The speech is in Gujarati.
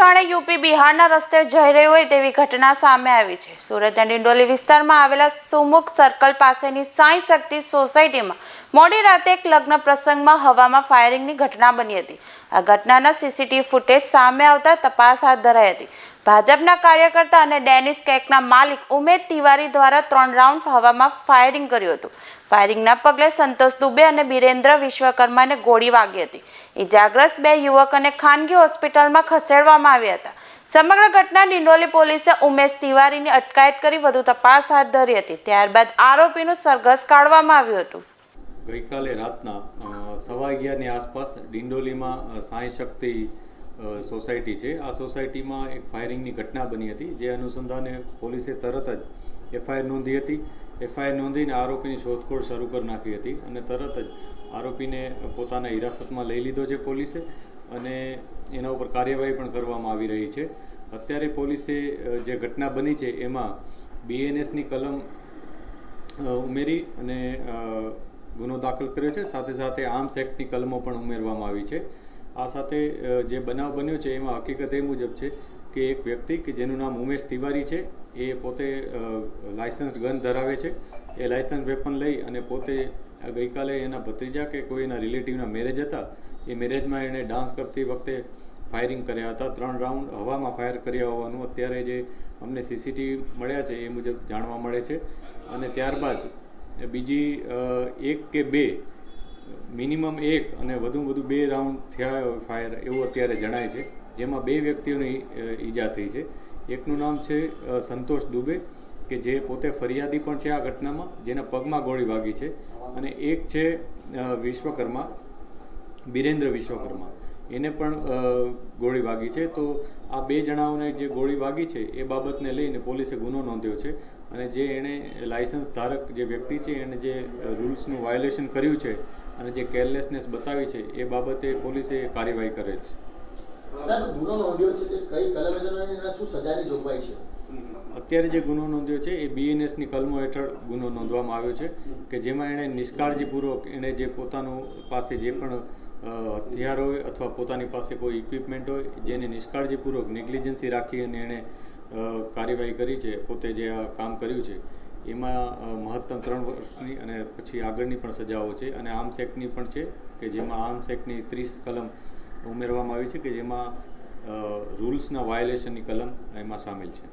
પ્રમાણે યુપી બિહારના રસ્તે જઈ રહ્યું હોય તેવી ઘટના સામે આવી છે. સુરતના ડિંડોલી વિસ્તારમાં આવેલા સુમુખ સર્કલ પાસેની સાંઈ શક્તિ સોસાયટીમાં મોડી રાતે એક લગ્ન પ્રસંગમાં હવામાં ફાયરિંગની ઘટના બની હતી. આ ઘટનાના સીસીટીવી ફૂટેજ સામે આવતા તપાસ હાથ ધરાઈ હતી. ભાજપના કાર્યકર્તા અને ડેનિસ કેકના માલિક ઉમેદ તિવારી દ્વારા ત્રણ રાઉન્ડ હવામાં ફાયરિંગ કર્યું હતું. ફાયરિંગના પગલે સંતોષ દુબે અને બિરેન્દ્ર વિશ્વકર્માને ગોળી વાગી હતી. ઇજાગ્રસ્ત બે યુવકોને ખાનગી હોસ્પિટલમાં ખસેડવામાં આવ્યા હતા. સમગ્ર ઘટના ડિંડોલી પોલીસે ઉમેશ તિવારીની અટકાયત કરી વધુ તપાસ હાથ ધરી હતી. ત્યારબાદ આરોપીનું સરઘસ કાઢવામાં આવ્યું હતું. ગઈકાલે રાતના સવા અગિયારની આસપાસ ડિંડોલીમાં સાંઈ શક્તિ સોસાયટી છે. આ સોસાયટીમાં એક ફાયરિંગની ઘટના બની હતી. જે અનુસંધાને પોલીસે તરત જ એફઆઈઆર નોંધી હતી. એફઆઈઆર નોંધીને આરોપીની શોધખોળ શરૂ કરી નાખી હતી અને તરત જ આરોપીને પોતાના હિરાસતમાં લઈ લીધો છે પોલીસે અને એના ઉપર કાર્યવાહી પણ કરવામાં આવી રહી છે. અત્યારે પોલીસે જે ઘટના બની છે એમાં બીએનએસની કલમ ઉમેરી અને ગુનો દાખલ કર્યો છે. સાથે સાથે આર્મ્સ એક્ટની કલમો પણ ઉમેરવામાં આવી છે. આ સાથે જે બનાવ બન્યો છે, એમાં હકીકત એ મુજબ છે કે એક વ્યક્તિ કે જેનું નામ ઉમેશ તિવારી છે, એ પોતે લાયસન્સ ગન ધરાવે છે. એ લાયસન્સ વેપન લઈ અને પોતે ગઈકાલે એના ભત્રીજા કે કોઈ એના રિલેટિવના મેરેજ હતા, એ મેરેજમાં એણે ડાન્સ કરતી વખતે ફાયરિંગ કર્યા હતા. ત્રણ રાઉન્ડ હવામાં ફાયર કર્યા હોવાનું અત્યારે જે અમને સીસીટીવી મળ્યા છે, એ મુજબ જાણવા મળે છે. અને ત્યારબાદ બીજી એક કે બે મિનિમમ એક અને વધુ વધુ બે રાઉન્ડ થયા ફાયર એવું અત્યારે જણાય છે. જેમાં બે વ્યક્તિઓની ઈજા થઈ છે. એકનું નામ છે સંતોષ દુબે, કે જે પોતે ફરિયાદી પણ છે આ ઘટનામાં, જેના પગમાં ગોળી વાગી છે. અને એક છે વિશ્વકર્મા, બિરેન્દ્ર વિશ્વકર્મા. એને પણ ગોળી વાગી છે. તો આ બે જણાઓને જે ગોળી વાગી છે, એ બાબતને લઈને પોલીસે ગુનો નોંધ્યો છે. અને જે એણે લાયસન્સ ધારક જે વ્યક્તિ છે એણે જે રૂલ્સનું વાયોલેશન કર્યું છે અને જે કેરલેસનેસ બતાવી છે એ બાબતે પોલીસે કાર્યવાહી કરે છે. અત્યારે જે ગુનો નોંધ્યો છે એ બીએનએસની કલમો હેઠળ ગુનો નોંધવામાં આવ્યો છે કે જેમાં એણે નિષ્કાળજીપૂર્વક એણે જે પોતાનું પાસે જે પણ હથિયાર હોય અથવા પોતાની પાસે કોઈ ઇક્વિપમેન્ટ હોય જેને નિષ્કાળજીપૂર્વક નેગ્લિજન્સી રાખી અને એણે કાર્યવાહી કરી છે પોતે જે આ કામ કર્યું છે એમાં મહત્તમ ત્રણ વર્ષની અને પછી આગળની પણ સજાઓ છે અને આર્મ્સ એક્ટની પણ છે કે જેમાં આર્મ્સ એક્ટની ત્રીસ કલમ ઉમેરવામાં આવી છે કે જેમાં રૂલ્સના વાયોલેશનની કલમ એમાં સામેલ છે.